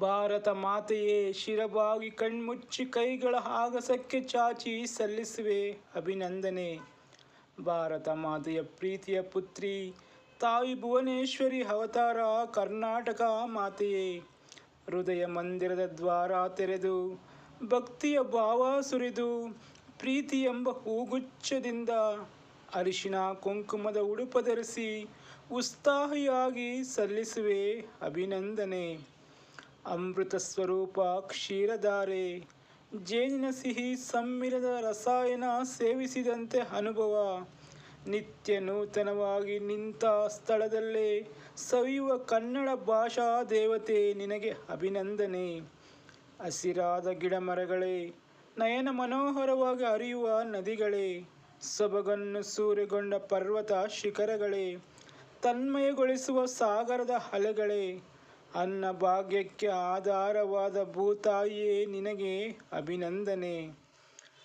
ಭಾರತ ಮಾತೆಯೇ, ಶಿರಬಾಗಿ ಕಣ್ಮುಚ್ಚಿ ಕೈಗಳ ಆಗಸಕ್ಕೆ ಚಾಚಿ ಸಲ್ಲಿಸುವೆ ಅಭಿನಂದನೆ. ಭಾರತ ಮಾತೆಯ ಪ್ರೀತಿಯ ಪುತ್ರಿ, ತಾಯಿ ಭುವನೇಶ್ವರಿ ಅವತಾರ ಕರ್ನಾಟಕ ಮಾತೆಯೇ. ಹೃದಯ ಮಂದಿರದ ದ್ವಾರ ತೆರೆದು, ಭಕ್ತಿಯ ಭಾವ ಸುರಿದು ಪ್ರೀತಿ ಎಂಬ ಹೂಗುಚ್ಛದಿಂದ ಅರಿಶಿನ ಕುಂಕುಮದ ಉಡುಪ ಧರಿಸಿ, ಉತ್ಸಾಹಿಯಾಗಿ ಸಲ್ಲಿಸುವೆ ಅಭಿನಂದನೆ. ಅಮೃತ ಸ್ವರೂಪ ಕ್ಷೀರಧಾರೆ ಜೇನಿನ ಸಿಹಿ ಸಮ್ಮಿಲದ ರಸಾಯನ ಸೇವಿಸಿದಂತೆ ಅನುಭವ. ನಿತ್ಯ ನೂತನವಾಗಿ ನಿಂತ ಸ್ಥಳದಲ್ಲೇ ಸವಿಯುವ ಕನ್ನಡ ಭಾಷಾ ದೇವತೆ ನಿನಗೆ ಅಭಿನಂದನೆ. ಹಸಿರಾದ ಗಿಡಮರಗಳೇ, ನಯನ ಮನೋಹರವಾಗಿ ಹರಿಯುವ ನದಿಗಳೇ, ಸೊಬಗನ್ನು ಸೂರೆಗೊಂಡ ಪರ್ವತ ಶಿಖರಗಳೇ, ತನ್ಮಯಗೊಳಿಸುವ ಸಾಗರದ ಅಲೆಗಳೇ ಅನ್ನ ಭಾಗ್ಯಕ್ಕೆ ಆಧಾರವಾದ ಭೂತಾಯಿಯೇ ನಿನಗೆ ಅಭಿನಂದನೆ.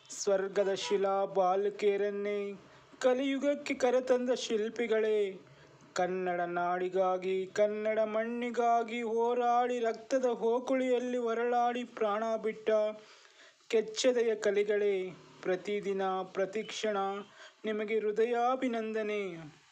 ಸ್ವರ್ಗದ ಶಿಲಾ ಬಾಲಕಿಯರನ್ನೇ ಕಲಿಯುಗಕ್ಕೆ ಕರೆತಂದ ಶಿಲ್ಪಿಗಳೇ, ಕನ್ನಡ ನಾಡಿಗಾಗಿ, ಕನ್ನಡ ಮಣ್ಣಿಗಾಗಿ ಹೋರಾಡಿ ರಕ್ತದ ಹೋಕುಳಿಯಲ್ಲಿ ಹೊರಳಾಡಿ ಪ್ರಾಣ ಬಿಟ್ಟ ಕೆಚ್ಚದೆಯ ಕಲಿಗಳೇ, ಪ್ರತಿದಿನ ಪ್ರತಿಕ್ಷಣ ನಿಮಗೆ ಹೃದಯಾಭಿನಂದನೆ.